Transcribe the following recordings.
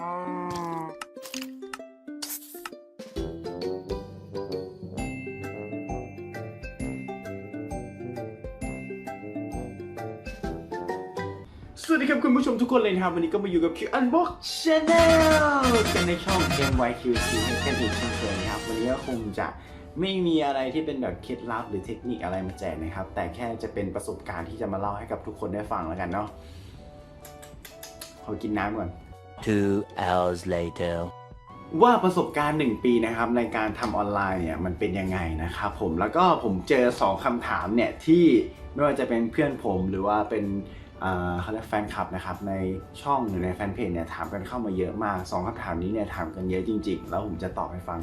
สวัสดีครับคุณผู้ชมทุกคนเลยนะครับ วันนี้ก็มาอยู่กับ Q Unbox Channel กันในช่อง MYQC กันอีกเช่นเคยนะครับ วันนี้ก็คงจะไม่มีอะไรที่เป็นแบบเคล็ดลับหรือเทคนิคอะไรมาแจกนะครับ แต่แค่จะเป็นประสบการณ์ที่จะมาเล่าให้กับทุกคนได้ฟังแล้วกันเนาะขอกินน้ำก่อน Two hours later. ว่าประสบการณ์ 1 ปีนะครับในการทำออนไลน์เนี่ยมันเป็นยังไงนะครับผมแล้วก็ผมเจอ 2คำถามเนี่ยที่ไม่ว่าจะเป็นเพื่อนผมหรือว่าเป็นเขาเรียกแฟนคลับนะครับในช่องหรือในแฟนเพจเนี่ยถามกันเข้ามาเยอะมากสองคำถามนี้เนี่ยถามกันเยอะจริง ๆ แล้วผมจะตอบให้ฟัง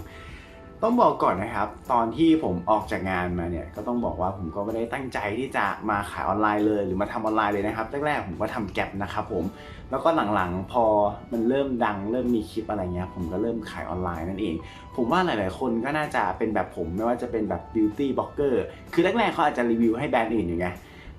ต้องบอกก่อนนะครับ ตอนที่ผมออกจากงานมาเนี่ยก็ต้องบอกว่าผมก็ไม่ได้ตั้งใจที่จะมาขายออนไลน์เลย หรือมาทำออนไลน์เลยนะครับแรกๆผมก็ทำแก็บนะครับผมแล้วก็หลังๆพอมันเริ่มดัง เริ่มมีคลิปอะไรเงี้ยผมก็เริ่มขายออนไลน์นั่นเอง ผมว่าหลายๆ คนก็น่าจะเป็นแบบผมไม่ว่าจะเป็นแบบบิวตี้บล็อกเกอร์คือแรกๆเขาอาจจะรีวิวให้แบรนด์อื่นอยู่ไง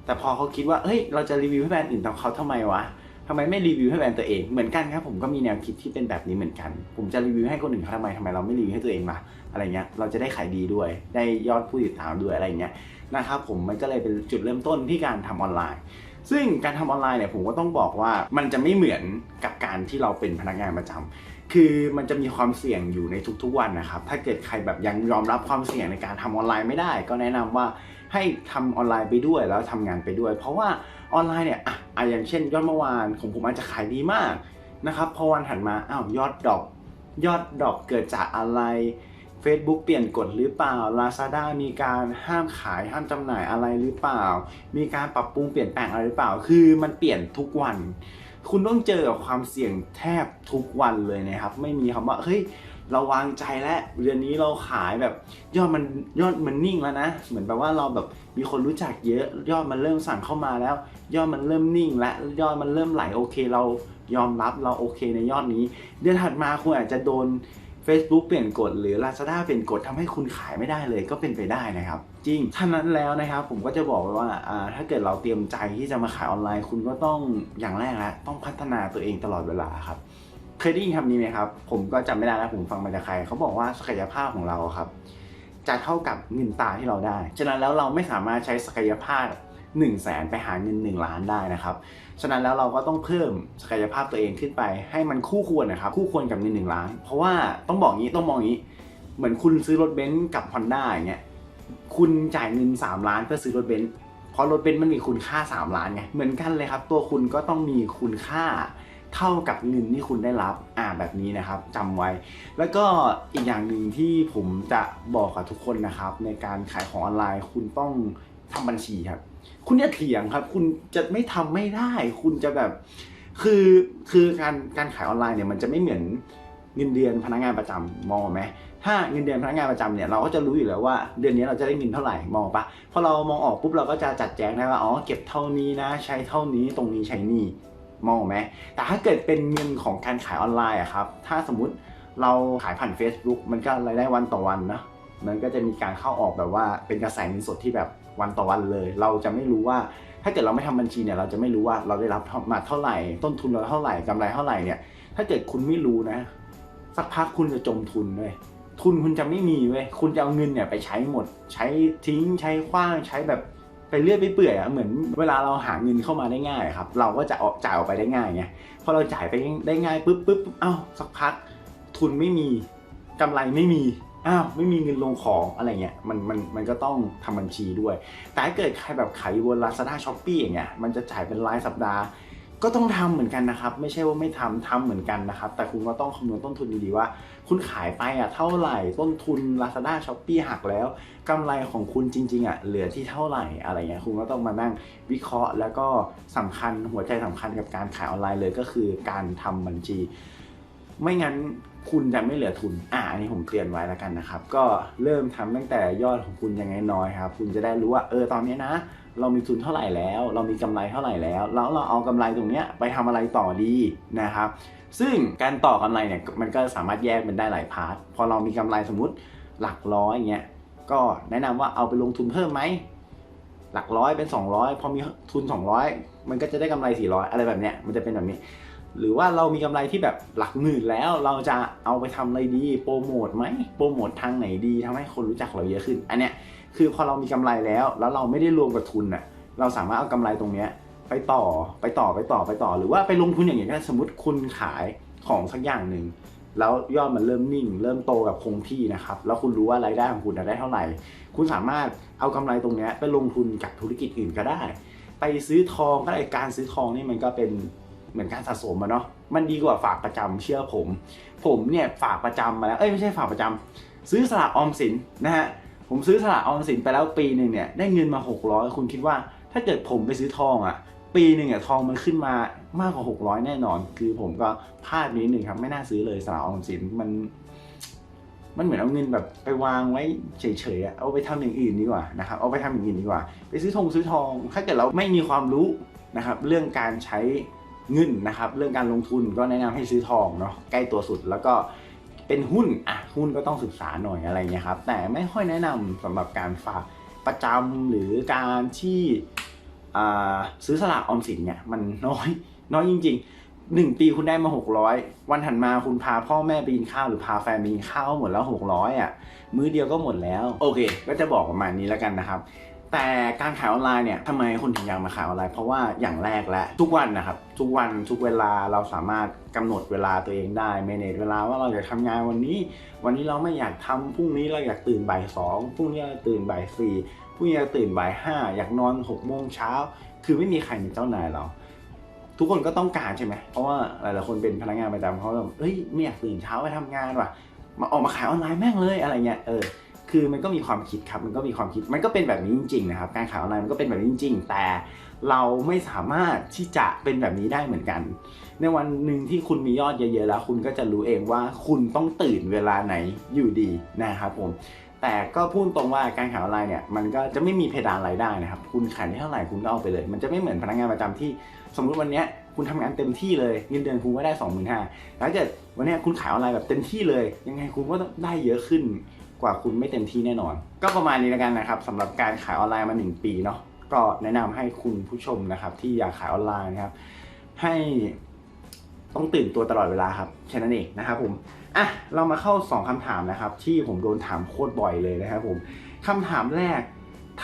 แต่พอเขาคิดว่าเฮ้ยเราจะรีวิวให้แบรนด์อื่นแต่เขาทำไมวะ ทำไมไม่รีวิวให้แบรนด์ตัวเองเหมือนกันครับผมก็มีแนวคิดที่เป็นแบบนี้เหมือนกัน ผมจะรีวิวให้คนอื่นเขาทำไมทำไมเราไม่รีวิวให้ตัวเองล่ะอะไรเงี้ยเราจะได้ขายดีด้วย ได้ยอดผู้ติดตามด้วยอะไรเงี้ยนะครับผมมันก็เลยเป็นจุดเริ่มต้นที่การทำออนไลน์ ซึ่งการทำออนไลน์เนี่ยผมก็ต้องบอกว่ามันจะไม่เหมือนกับการที่เราเป็นพนักงานประจำคือมันจะมีความเสี่ยงอยู่ในทุกๆวันนะครับถ้าเกิดใครแบบยังยอมรับความเสี่ยงในการทำออนไลน์ไม่ได้ ก็แนะนำว่า ให้ทำออนไลน์ไปด้วยแล้วทำงานไปด้วย เพราะว่าออนไลน์เนี่ยอะอย่างเช่น ยอดเมื่อวานของผมอาจจะขายดีมากนะครับพอวันถัดมาอ้าวยอดดอปยอดดอปเกิดจากอะไร Facebook เปลี่ยนกฎหรือเปล่า Lazada มีการห้ามขายห้ามจำหน่ายอะไรหรือเปล่า มีการปรับปรุงเปลี่ยนแปลงอะไรหรือเปล่า คือมันเปลี่ยนทุกวัน คุณต้องเจอกับความเสี่ยงแทบทุกวันเลยนะครับ ไม่มีคำว่าเฮ้ยเราวางใจแล้วเดือนนี้เราขายแบบยอดมันยอดมันนิ่งแล้วนะ เหมือนแบบว่าเราแบบมีคนรู้จักเยอะ ยอดมันเริ่มสั่งเข้ามาแล้ว ยอดมันเริ่มนิ่ง และยอดมันเริ่มไหลโอเค เรายอมรับเราโอเคในยอดนี้ เดือนถัดมาคุณอาจจะโดน Facebook เปลี่ยนกฎหรือ Lazada เปลี่ยนกฎทำให้คุณขายไม่ได้เลยก็เป็นไปได้นะครับ จริงท่านั้นแล้วนะครับผมก็จะบอกไว้ว่าถ้าเกิดเราเตรียมใจที่จะมาขายออนไลน์ คุณก็ต้องอย่างแรกแล้วต้องพัฒนาตัวเองตลอดเวลาครับ เคยได้ยินคำนี้ไหมครับ ผมก็จำไม่ได้แล้วผมฟังมาจากใครเขาบอกว่าศักยภาพของเราครับจะเท่ากับเงินตาที่เราได้ ฉะนั้นแล้วเราไม่สามารถใช้ศักยภาพ1นึ่งแสนไปหาเงิน 1 ล้านได้นะครับ ฉะนั้นแล้วเราก็ต้องเพิ่มศักยภาพตัวเองขึ้นไป ให้มันคู่ควรนะครับ คู่ควรกับเงินหนึ่งล้าน เพราะว่าต้องบอกงี้ต้องมองงี้ เหมือนคุณซื้อรถเบนซ์กับ Honda อย่างเงี้ย คุณจ่ายเงิน 3 ล้านเพื่อซื้อรถเบนซ์เพราะรถเบนซ์มันมีคุณค่า 3 ล้านไงเหมือนกันเลยครับ ตัวคุณก็ต้องมีคุณค่าเท่ากับเงินที่คุณได้รับอ่าแบบนี้นะครับจำไว้ แล้วก็อีกอย่างหนึ่งที่ผมจะบอกกับทุกคนนะครับ ในการขายของออนไลน์ คุณต้องทำบัญชีครับ คุณอย่าเถียงครับ คุณจะไม่ทำไม่ได้ คุณจะแบบคือคือการการขายออนไลน์เนี่ยมันจะไม่เหมือนเงินเดือนพนักงานประจำมองไหม ถ้าเงินเดือนพนักงานประจำเนี่ยเราก็จะรู้อยู่แล้วว่าเดือนนี้เราจะได้เงินเท่าไหร่มองปะพอเรามองออกปุ๊บเราก็จะจัดแจงได้ว่าอ๋อเก็บเท่านี้นะ ใช้เท่านี้ตรงนี้ใช้นี่มองไหมแต่ถ้าเกิดเป็นเงินของการขายออนไลน์อะครับถ้าสมมติเราขายผ่าน Facebook มันก็รายได้วันต่อวันนะมันก็จะมีการเข้าออกแบบว่าเป็นกระแสเงินสดที่แบบวันต่อวันเลย เราจะไม่รู้ว่าถ้าเกิดเราไม่ทำบัญชีเนี่ยเราจะไม่รู้ว่าเราได้รับมาเท่าไหร่ ต้นทุนเราเท่าไหร่กำไรเท่าไหร่เนี่ย ถ้าเกิดคุณไม่รู้นะ สักพักคุณจะจมทุนเลย ทุนคุณจะไม่มีเว้ยคุณจะเอาเงินเนี่ยไปใช้หมด ใช้ทิ้งใช้คว้างใช้แบบไปเรื่อยไปเปื่อยอะเหมือนเวลาเราหาเงินเข้ามาได้ง่ายครับ เราก็จะออกจ่ายออกไปได้ง่ายไงพอเราจ่ายไปได้ง่ายปุ๊บปุ๊บเอ้าสักพัก ทุนไม่มีกำไรไม่มีอ้าวไม่มีเงินลงของอะไรเงี้ยมันมันมันก็ต้องทำบัญชีด้วย แต่ถ้าเกิดใครแบบขายบน Lazada s h o p e e อย่างเงี้ยมันจะจ่ายเป็นรายสัปดาห์ ก็ต้องทำเหมือนกันนะครับ ไม่ใช่ว่าไม่ทำทำเหมือนกันนะครับ แต่คุณก็ต้องคำนวณต้นทุนดีๆว่า คุณขายไปอะเท่าไหร่ต้นทุน Lazada s h o p e e หักแล้วกำไรของคุณจริงๆอะเหลือที่เท่าไหร่อะไรเงี้ยคุณก็ต้องมานั่งวิเคราะห์ แล้วก็สำคัญหัวใจสำคัญกับการขายออนไลน์เลยก็คือการทำบัญชี ไม่งั้น คุณจะไม่เหลือทุน อ่าอันนี้ผมเตือนไว้แล้วกันนะครับ ก็เริ่มทำตั้งแต่ยอดของคุณยังไงน้อยครับ คุณจะได้รู้ว่าเออตอนนี้นะ เรามีทุนเท่าไหร่แล้ว เรามีกำไรเท่าไหร่แล้ว แล้วเราเอากำไรตรงเนี้ยไปทำอะไรต่อดีนะครับ ซึ่งการต่อกำไรเนี่ยมันก็สามารถแยกเป็นได้หลายพาร์ท พอเรามีกำไรสมมุติหลักร้อยอย่างเงี้ย ก็แนะนำว่าเอาไปลงทุนเพิ่มไหมหลักร้อยเป็น 200 พอมีทุน 200 มันก็จะได้กำไร 400 อะไรแบบเนี้ย มันจะเป็นแบบนี้ หรือว่าเรามีกำไรที่แบบหลักหมื่นแล้วเราจะเอาไปทำอะไรดีโปรโมทไหมโปรโมททางไหนดีทำให้คนรู้จักเราเยอะขึ้น อันเนี้ยคือพอเรามีกำไรแล้ว แล้วเราไม่ได้รวมกับทุนอะเราสามารถเอากำไรตรงเนี้ยไปต่อไปต่อไปต่อไปต่อ หรือว่าไปลงทุนอย่างเงี้ยสมมติคุณขายของสักอย่างหนึ่งแล้วยอดมันเริ่มนิ่ง เริ่มโตแบบคงที่นะครับ แล้วคุณรู้ว่ารายได้ของคุณน่ะได้เท่าไหร่ คุณสามารถเอากำไรตรงเนี้ยไปลงทุนกับธุรกิจอื่นก็ได้ ไปซื้อทองก็ได้การซื้อทองนี่มันก็เป็น เหมือนการสะสมอะเนาะมันดีกว่าฝากประจำเชื่อผม ผมเนี่ยฝากประจำมาแล้วเอ้ยไม่ใช่ฝากประจำซื้อสลากออมสินนะฮะผมซื้อสลากออมสินไปแล้วปีหนึ่งเนี่ยได้เงินมา 600 คุณคิดว่า ถ้าเกิดผมไปซื้อทองอะปีหนึ่งอะทองมันขึ้นมามากกว่า 600 แน่นอน คือผมก็พลาดนิดหนึ่งครับไม่น่าซื้อเลยสลากออมสินมันมันเหมือนเอาเงินแบบไปวางไว้เฉยๆอะเอาไปทำอย่างอื่นดีกว่านะครับ เอาไปทำอย่างอื่นดีกว่า ไปซื้อทองซื้อทอง ถ้าเกิดเราไม่มีความรู้นะครับ เรื่องการใช้ เงินนะครับ เรื่องการลงทุนก็แนะนำให้ซื้อทองเนาะใกล้ตัวสุดแล้วก็เป็นหุ้นอะหุ้นก็ต้องศึกษาหน่อยอะไรเงี้ยครับ แต่ไม่ค่อยแนะนำสำหรับการฝากประจำหรือการที่อ่าซื้อสลากออมสินเนี่ยมันน้อยน้อยจริงๆหนึ่งปีคุณได้มาหกร้อยวันถัดมาคุณพาพ่อแม่ไปกินข้าวหรือพาแฟนไปกินข้าวหมดแล้วหกร้อยอะมื้อเดียวก็หมดแล้ว โอเค ก็จะบอกประมาณนี้แล้วกันนะครับ แต่การขายออนไลน์เนี่ยทำไมคนถึงอยากมาขายออนไลน์เพราะว่าอย่างแรกและทุกวันนะครับทุกวันทุกเวลาเราสามารถกำหนดเวลาตัวเองได้เมเนจเวลาว่าเราอยากทำงานวันนี้ วันนี้เราไม่อยากทำพรุ่งนี้เราอยากตื่นบ่ายสองพรุ่งนี้เราตื่นบ่ายสี่พรุ่งนี้เราตื่นบ่ายห้าอยากนอนหกโมงเช้า คือไม่มีใครเป็นเจ้านายเรา ทุกคนก็ต้องการใช่ไหมเพราะว่าหลายๆคนเป็นพนักงานประจำเขาแบบเฮ้ยไม่อยากตื่นเช้าไปทำงานว่ะมาออกมาขายออนไลน์แม่งเลยอะไรเงี้ยเออ คือมันก็มีความคิดครับ มันก็มีความคิด มันก็เป็นแบบนี้จริงๆนะครับ การขายออนไลน์มันก็เป็นแบบนี้จริงๆ แต่เราไม่สามารถที่จะเป็นแบบนี้ได้เหมือนกัน ในวันหนึ่งที่คุณมียอดเยอะๆ แล้ว คุณก็จะรู้เองว่าคุณต้องตื่นเวลาไหนอยู่ดีนะครับผม แต่ก็พูดตรงว่าการขายออนไลน์เนี่ย มันก็จะไม่มีเพดานรายได้นะครับ คุณขายได้เท่าไหร่คุณก็เอาไปเลย มันจะไม่เหมือนพนักงานประจำที่ สมมุติวันเนี้ยคุณทำงานเต็มที่เลยเงินเดือนคุณก็ได้สองหมื่นห้าแล้วถ้าเกิดวันเนี้ยคุณขายออนไลน์แบบเต็มที่เลย ยังไงคุณก็ได้เยอะขึ้น กว่าคุณไม่เต็มที่แน่นอน ก็ประมาณนี้แล้วกันนะครับสำหรับการขายออนไลน์มาหนึ่งปีเนาะก็แนะนำให้คุณผู้ชมนะครับ ที่อยากขายออนไลน์นะครับ ให้ต้องตื่นตัวตลอดเวลาครับแค่นั้นเองนะครับผมอะเรามาเข้า 2คำถามนะครับ ที่ผมโดนถามโคตรบ่อยเลยนะครับผมคำถามแรก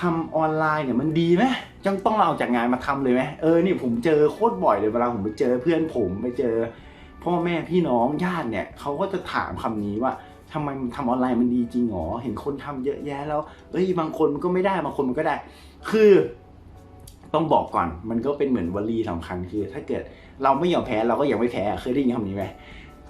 ทำออนไลน์เนี่ยมันดีไหมจังต้องเราออกจากงานมาทำเลยไหมเออนี่ผมเจอโคตรบ่อยเลยเวลาผมไปเจอเพื่อนผมไปเจอ พ่อแม่พี่น้องญาติเนี่ยเขาก็จะถามคำนี้ว่า ทำไมทำออนไลน์มันดีจริงหรอเห็นคนทำเยอะแยะแล้วเอ้ยบางคนมันก็ไม่ได้บางคนมันก็ได้ คือต้องบอกก่อนมันก็เป็นเหมือนวลีสำคัญคือ ถ้าเกิดเราไม่ยอมแพ้เราก็ยังไม่แพ้เคยได้ยินคำนี้ไหม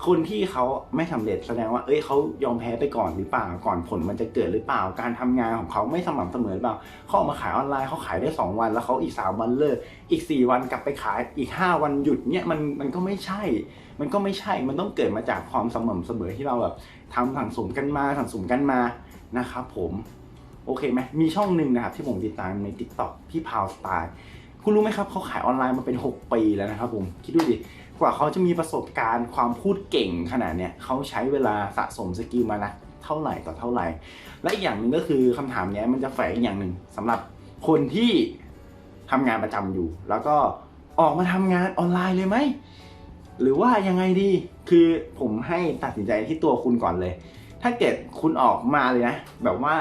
คนที่เขาไม่สำเร็จแสดงว่า เอ้ยเขายอมแพ้ไปก่อนหรือเปล่า ก่อนผลมันจะเกิดหรือเปล่า การทำงานของเขาไม่สม่ำเสมอหรือเปล่า เขาออกมาขายออนไลน์เขาขายได้ 2 วัน แล้วเขาอีก 3 วันเลิก อีก 4 วันกลับไปขาย อีก 5 วันหยุดเนี่ยมันมันก็ไม่ใช่ มันก็ไม่ใช่ มันต้องเกิดมาจากความสม่ำเสมอที่เราแบบทำสั่งสมกันมาสั่งสมกันมานะครับผม โอเคไหมมีช่องหนึ่งนะครับที่ผมติดตามใน t ิ k t o k พี่พาวสไตล์คุณรู้ไหมครับเขาขายออนไลน์มาเป็น 6 ปีแล้วนะครับผม คิดดูดิ กว่าเขาจะมีประสบการณ์ความพูดเก่งขนาดเนี้ยเขาใช้เวลาสะสมสกิลมานะเท่าไหร่ต่อเท่าไหร่ และอีกอย่างหนึ่งก็คือคำถามเนี้ยมันจะแฝงอย่างหนึ่งสำหรับคนที่ทำงานประจำอยู่ แล้วก็ออกมาทำงานออนไลน์เลยไหมหรือว่ายังไงดีคือผมให้ตัดสินใจที่ตัวคุณก่อนเลย ถ้าเกิดคุณออกมาเลยนะแบบว่า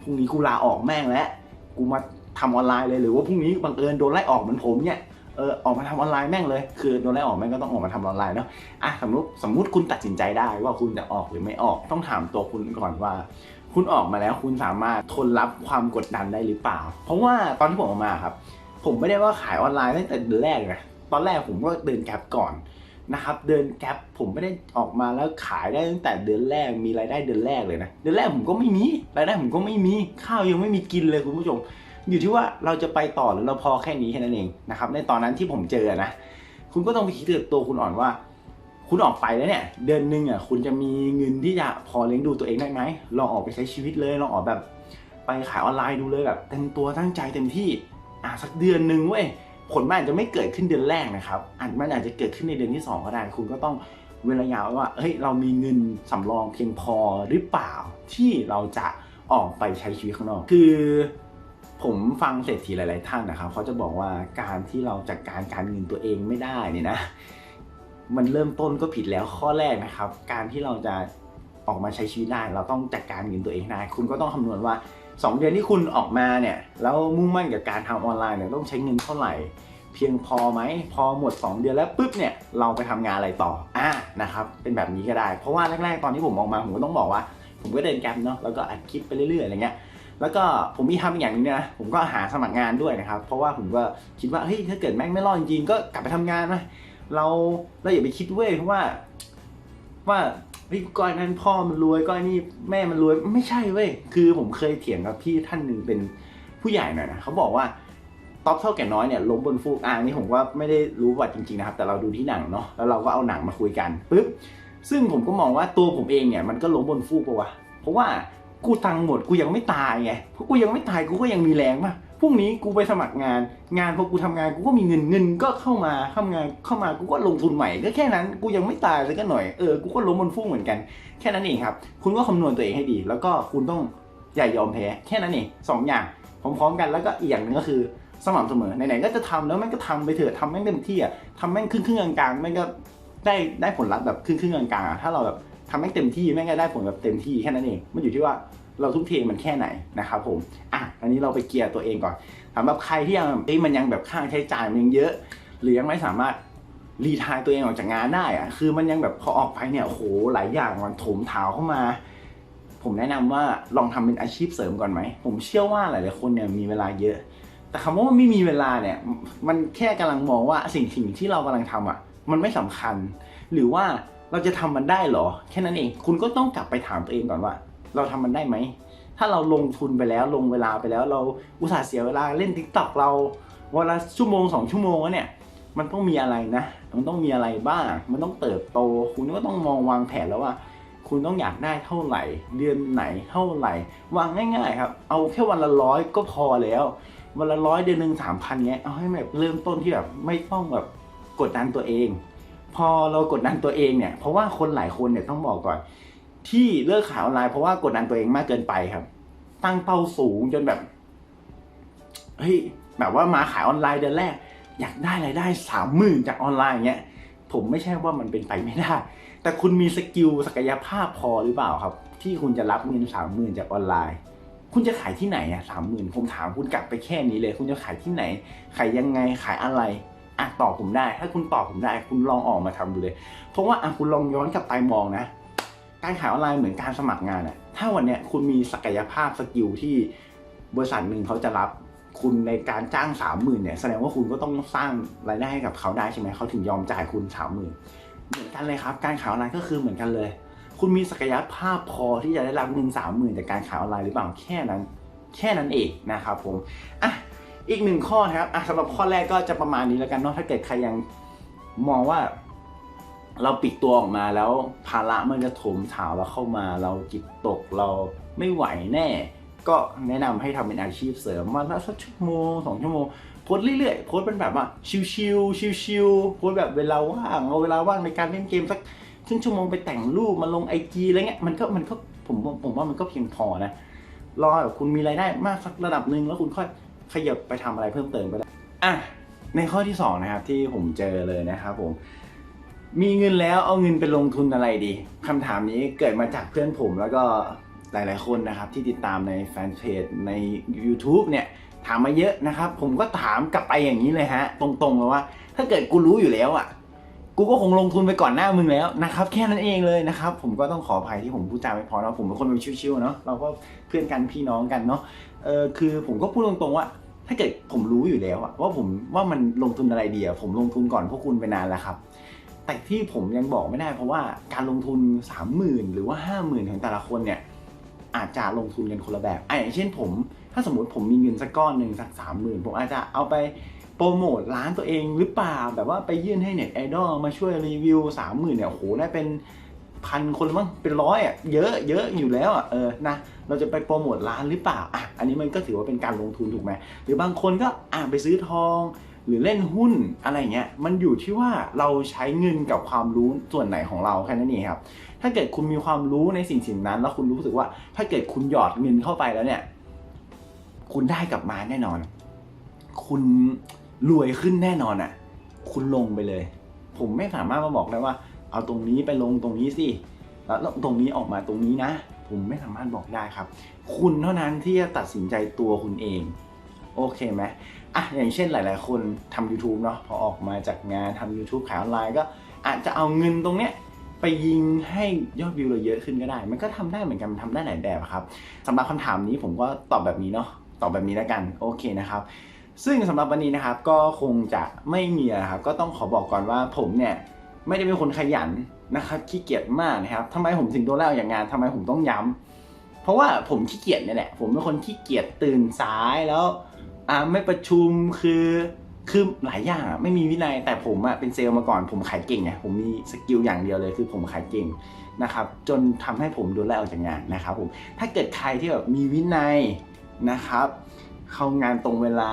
พรุ่งนี้กูลาออกแม่งแล้วกูมาทำออนไลน์เลยหรือว่าพรุ่งนี้บังเอิญโดนไล่ออกเหมือนผมเนี่ย เออออกมาทำออนไลน์แม่งเลย คือโดนไล่ออกแม่งก็ต้องออกมาทำออนไลน์เนาะอะสมมติสมมุติคุณตัดสินใจได้ว่าคุณจะออกหรือไม่ออกต้องถามตัวคุณก่อนว่า คุณออกมาแล้วคุณสามารถทนรับความกดดันได้หรือเปล่า เพราะว่าตอนที่ผมออกมาครับ ผมไม่ได้ว่าขายออนไลน์ตั้งแต่เดือนแรกนะตอนแรกผมก็เดินแกร็บก่อนนะครับเดินแกร็บผมไม่ได้ออกมาแล้วขายได้ตั้งแต่เดือนแรกมีรายได้เดือนแรกเลยนะเดือนแรกผมก็ไม่มีรายได้ผมก็ไม่มีข้าวยังไม่มีกินเลยคุณผู้ชม อยู่ที่ว่าเราจะไปต่อหรือเราพอแค่นี้แค่นั้นเองนะครับ ในตอนนั้นที่ผมเจอนะ คุณก็ต้องไปคิดกับตัวคุณอ่อนว่า คุณออกไปแล้วเนี่ย เดือนหนึ่งอะคุณจะมีเงินที่จะพอเลี้ยงดูตัวเองได้ไหมลองออกไปใช้ชีวิตเลยลองออกแบบ ไปขายออนไลน์ดูเลยแบบเต็มตัวตั้งใจเต็มที่อะสักเดือนหนึ่งเว้ยผลมันอาจจะไม่เกิดขึ้นเดือนแรกนะครับอาจมันอาจจะเกิดขึ้นในเดือนที่สองก็ได้ คุณก็ต้องเว้นระยะไว้ว่า เฮ้ย เรามีเงินสำรองเพียงพอหรือเปล่าที่เราจะออกไปใช้ชีวิตข้างนอก คือ ผมฟังเศรษฐีหลาย ๆ ท่านนะครับเขาจะบอกว่าการที่เราจัดการการเงินตัวเองไม่ได้เนี่ยนะ มันเริ่มต้นก็ผิดแล้วข้อแรกนะครับ การที่เราจะออกมาใช้ชีวิตได้เราต้องจัดการเงินตัวเองได้คุณก็ต้องคำนวณว่า 2 เดือนที่คุณออกมาเนี่ยแล้วมุ่งมั่นกับการทำออนไลน์เนี่ยต้องใช้เงินเท่าไหร่ เพียงพอไหมพอหมด 2 เดือนแล้วปุ๊บเนี่ยเราไปทำงานอะไรต่ออ่านะครับเป็นแบบนี้ก็ได้ เพราะว่าแรก ๆ ตอนที่ผมออกมาผมก็ต้องบอกว่า ผมก็เดินแกรมเนาะแล้วก็อัดคลิปไปเรื่อย ๆ อะไรเงี้ย แล้วก็ผมมีทำอีกอย่างนึงเนี่ยนะ ผมก็หาสมัครงานด้วยนะครับ เพราะว่าผมก็คิดว่าเฮ้ยถ้าเกิดแม่งไม่รอดจริงๆก็กลับไปทำงานนะเราเราอย่าไปคิดเว้ยเพราะว่า ว่าเฮ้ยก้อยนั้นพ่อมันรวยก้อยนี่แม่มันรวยไม่ใช่เว้ยคือผมเคยเถียงกับพี่ท่านหนึ่งเป็นผู้ใหญ่หน่อยนะเขาบอกว่าต๊อปเท่าแก่น้อยเนี่ยล้มบนฟูกอ่างนี่ผมว่าไม่ได้รู้ประวัติจริงๆนะครับ แต่เราดูที่หนังเนาะแล้วเราก็เอาหนังมาคุยกันปุ๊บซึ่งผมก็มองว่าตัวผมเองเนี่ยมันก็ล้มบนฟูกปะวะเพราะว่า กูตังหมดกูยังไม่ตายไงเพราะกูยังไม่ตายกูก็ยังมีแรงป่ะพรุ่งนี้กูไปสมัครงาน งานพอกูทำงานกูก็มีเงินเงินก็เข้ามาทำงานเข้ามากูก็ลงทุนใหม่ก็แค่นั้นกูยังไม่ตายเลยก็หน่อยเออกูก็ล้มบนฟูกเหมือนกันแค่นั้นเองครับ คุณก็คำนวณตัวเองให้ดี แล้วก็คุณต้องอย่ายอมแพ้แค่นั้นเองสองอย่างพร้อมๆกันแล้วก็อีกอย่างหนึ่งก็คือสม่ำเสมอไหนๆก็จะทำแล้วแม่งก็ทำไปเถอะทำแม่งเต็มที่อะทำแม่งครึ่งๆกลางๆแม่งก็ได้ได้ผลลัพธ์แบบครึ่งครึ่งๆกลางๆอะถ้าเราแบบ ทำแม่งเต็มที่แม่งก็ได้ผลแบบเต็มที่แค่นั้นเอง มันอยู่ที่ว่าเราทุ่มเทมันแค่ไหนนะครับผมอะอันนี้เราไปเกียร์ตัวเองก่อนสำหรับใครที่ยังเอ้ยมันยังแบบค่าใช้จ่ายมันยังเยอะ หรือยังไม่สามารถรีทายตัวเองออกจากงานได้อะคือมันยังแบบพอออกไปเนี่ยโหหลายอย่างมันถมถาวเข้ามา ผมแนะนำว่าลองทำเป็นอาชีพเสริมก่อนไหม ผมเชื่อว่าหลายๆคนเนี่ยมีเวลาเยอะ แต่คำว่าไม่มีเวลาเนี่ย มันแค่กำลังมองว่าสิ่งสิ่งที่เรากำลังทำอะ มันไม่สำคัญ หรือว่า เราจะทำมันได้เหรอ แค่นั้นเอง คุณก็ต้องกลับไปถามตัวเองก่อนว่า เราทำมันได้ไหม ถ้าเราลงทุนไปแล้วลงเวลาไปแล้ว เราอุตส่าห์เสียเวลาเล่นทิกตอกเราวันละชั่วโมงสองชั่วโมงเนี่ย มันต้องมีอะไรนะ มันต้องมีอะไรบ้าง มันต้องเติบโต คุณก็ต้องมองวางแผนแล้วว่า คุณต้องอยากได้เท่าไหร่ เดือนไหนเท่าไหร่ วางง่ายๆ ครับ เอาแค่วันละร้อยก็พอแล้ว วันละร้อยเดือนหนึ่งสามพันเงี้ย เอาให้แบบเริ่มต้นที่แบบไม่ต้องแบบกดดันตัวเอง พอเรากดดันตัวเองเนี่ยเพราะว่าคนหลายคนเนี่ยต้องบอกก่อน ที่เลิกขายออนไลน์เพราะว่ากดดันตัวเองมากเกินไปครับ ตั้งเป้าสูงจนแบบเฮ้ยแบบว่ามาขายออนไลน์เดือนแรก อยากได้รายได้สามหมื่นจากออนไลน์อย่างเงี้ยผมไม่ใช่ว่ามันเป็นไปไม่ได้ แต่คุณมีสกิลศักยภาพพอหรือเปล่าครับ ที่คุณจะรับเงินสามหมื่นจากออนไลน์ คุณจะขายที่ไหนอะสามหมื่นผมถามคุณกลับไปแค่นี้เลย คุณจะขายที่ไหน ขายยังไงขายอะไร อะตอบผมได้ ถ้าคุณตอบผมได้คุณลองออกมาทำดูเลย เพราะว่าอะคุณลองย้อนกลับไปมองนะ การขายออนไลน์เหมือนการสมัครงานอะถ้าวันเนี้ยคุณมีศักยภาพสกิลที่บริษัทหนึ่งเขาจะรับคุณในการจ้างสามหมื่นเนี่ยแสดงว่าคุณก็ต้องสร้างรายได้ให้กับเขาได้ใช่ไหมเขาถึงยอมจ่ายคุณสามหมื่นเหมือนกันเลยครับ การขายออนไลน์ก็คือเหมือนกันเลย คุณมีศักยภาพพอที่จะได้รับเงินสามหมื่นจากการขายออนไลน์หรือเปล่าแค่นั้น แค่นั้นเองนะครับผมอะ อีกหนึ่งข้อนะครับอะสำหรับข้อแรกก็จะประมาณนี้แล้วกันเนาะถ้าเกิดใครยังมองว่า เราปิดตัวออกมาแล้วภาระมันจะถมถาวเราเข้ามาเราจิตตกเราไม่ไหวแน่ ก็แนะนำให้ทำเป็นอาชีพเสริมวันละสักชั่วโมงสองชั่วโมงโพสเรื่อยๆโพสเป็นแบบว่าชิวๆชิวๆโพสแบบเวลาว่างเอาเวลาว่างในการเล่นเกมสักครึ่งชั่วโมงไปแต่งรูปมาลงไอจีอะไรเงี้ยมันก็มันก็ผมผมว่ามันก็เพียงพอนะรอแบบคุณมีรายได้มากสักระดับหนึ่งแล้วคุณค่อย ขยับไปทำอะไรเพิ่มเติมก็ได้อะในข้อที่สองนะครับที่ผมเจอเลยนะครับผม มีเงินแล้วเอาเงินไปลงทุนอะไรดีคำถามนี้เกิดมาจากเพื่อนผมแล้วก็หลาย ๆ คนนะครับ ที่ติดตามในแฟนเพจใน YouTube เนี่ยถามมาเยอะนะครับ ผมก็ถามกลับไปอย่างนี้เลยฮะ ตรงๆเลยว่า ถ้าเกิดกูรู้อยู่แล้วอะ กูก็คงลงทุนไปก่อนหน้ามึงแล้วนะครับ แค่นั้นเองเลยนะครับ ผมก็ต้องขออภัยที่ผมพูดจาไม่พอเนาะผมเป็นคนแบบชิวๆเนาะเราก็เพื่อนกันพี่น้องกันเนาะเออคือผมก็พูดตรงๆว่า ถ้าเกิดผมรู้อยู่แล้วอะว่าผมว่ามันลงทุนอะไรดีอะผมลงทุนก่อนพวกคุณไปนานแล้วครับ แต่ที่ผมยังบอกไม่ได้เพราะว่าการลงทุน 30,000 หรือว่า 50,000ของแต่ละคนเนี่ยอาจจะลงทุนกันคนละแบบอะอย่างเช่นผม ถ้าสมมติผมมีเงินสักก้อนหนึ่งสัก30,000ผมอาจจะเอาไปโปรโมทร้านตัวเองหรือเปล่าแบบว่าไปยื่นให้เน็ตไอดอลมาช่วยรีวิว30,000เนี่ยโหได้เป็น พันคนมั้งเป็นร้อยอะเยอะเยอะอยู่แล้วอะเออนะเราจะไปโปรโมทร้านหรือเปล่าอะอันนี้มันก็ถือว่าเป็นการลงทุนถูกไหมหรือบางคนก็อะไปซื้อทองหรือเล่นหุ้นอะไรเงี้ยมันอยู่ที่ว่าเราใช้เงินกับความรู้ส่วนไหนของเราแค่นั้นเองครับ ถ้าเกิดคุณมีความรู้ในสิ่งสิ่งนั้น แล้วคุณรู้สึกว่า ถ้าเกิดคุณหยอดเงินเข้าไปแล้วเนี่ย คุณได้กลับมาแน่นอน คุณรวยขึ้นแน่นอนอะ คุณลงไปเลยผผมไม่สามารถมาบอกได้ว่า เอาตรงนี้ไปลงตรงนี้สิแล้วตรงนี้ออกมาตรงนี้นะ ผมไม่สามารถบอกได้ครับ คุณเท่านั้นที่จะตัดสินใจตัวคุณเอง โอเคไหมอะอย่างเช่นหลาย ๆ คนทำ YouTube เนาะพอออกมาจากงานทำ YouTube ขายออนไลน์ก็อาจจะเอาเงินตรงเนี้ยไปยิงให้ยอดวิวเราเยอะขึ้นก็ได้ มันก็ทำได้เหมือนกันมันทำได้หลายแบบครับสำหรับคำถามนี้ผมก็ตอบแบบนี้เนาะตอบแบบนี้แล้วกันโอเคนะครับ ซึ่งสำหรับวันนี้นะครับก็คงจะไม่มีอะครับก็ต้องขอบอกก่อนว่าผมเนี่ย ไม่ได้เป็นคนขยันนะครับขี้เกียจมากนะครับทำไมผมถึงโดนไล่ออกจากงานทำไมผมต้องย้ำเพราะว่าผมขี้เกียจเนี่ยแหละผมเป็นคนขี้เกียจตื่นสายแล้วอ่าไม่ประชุมคือคือหลายอย่างอะไม่มีวินัยแต่ผมอะเป็นเซลล์มาก่อนผมขายเก่งไงผมมีสกิลอย่างเดียวเลยคือผมขายเก่งนะครับจนทำให้ผมโดนไล่ออกจากงานนะครับผมถ้าเกิดใครที่แบบมีวินัยนะครับ เข้างานตรงเวลา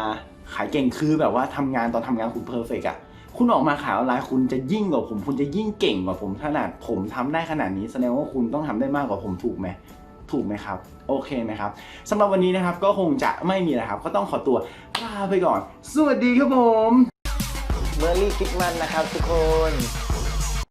ขายเก่งคือแบบว่าทำงานตอนทำงานคุณเพอร์เฟกอะ คุณออกมาขาวออนไลายคุณจะยิ่งกว่าผม คุณจะยิ่งเก่งกว่าผมขนาดผมทำได้ขนาดนี้แสดงว่าคุณต้องทำได้มากกว่าผมถูกไหมถูกไหมครับ โอเคไหมครับสำหรับวันนี้นะครับก็คงจะไม่มีแล้วครับ ก็ต้องขอตัวลาไปก่อน สวัสดีครับผมเมอร์รี่คิดมันนะครับทุกคน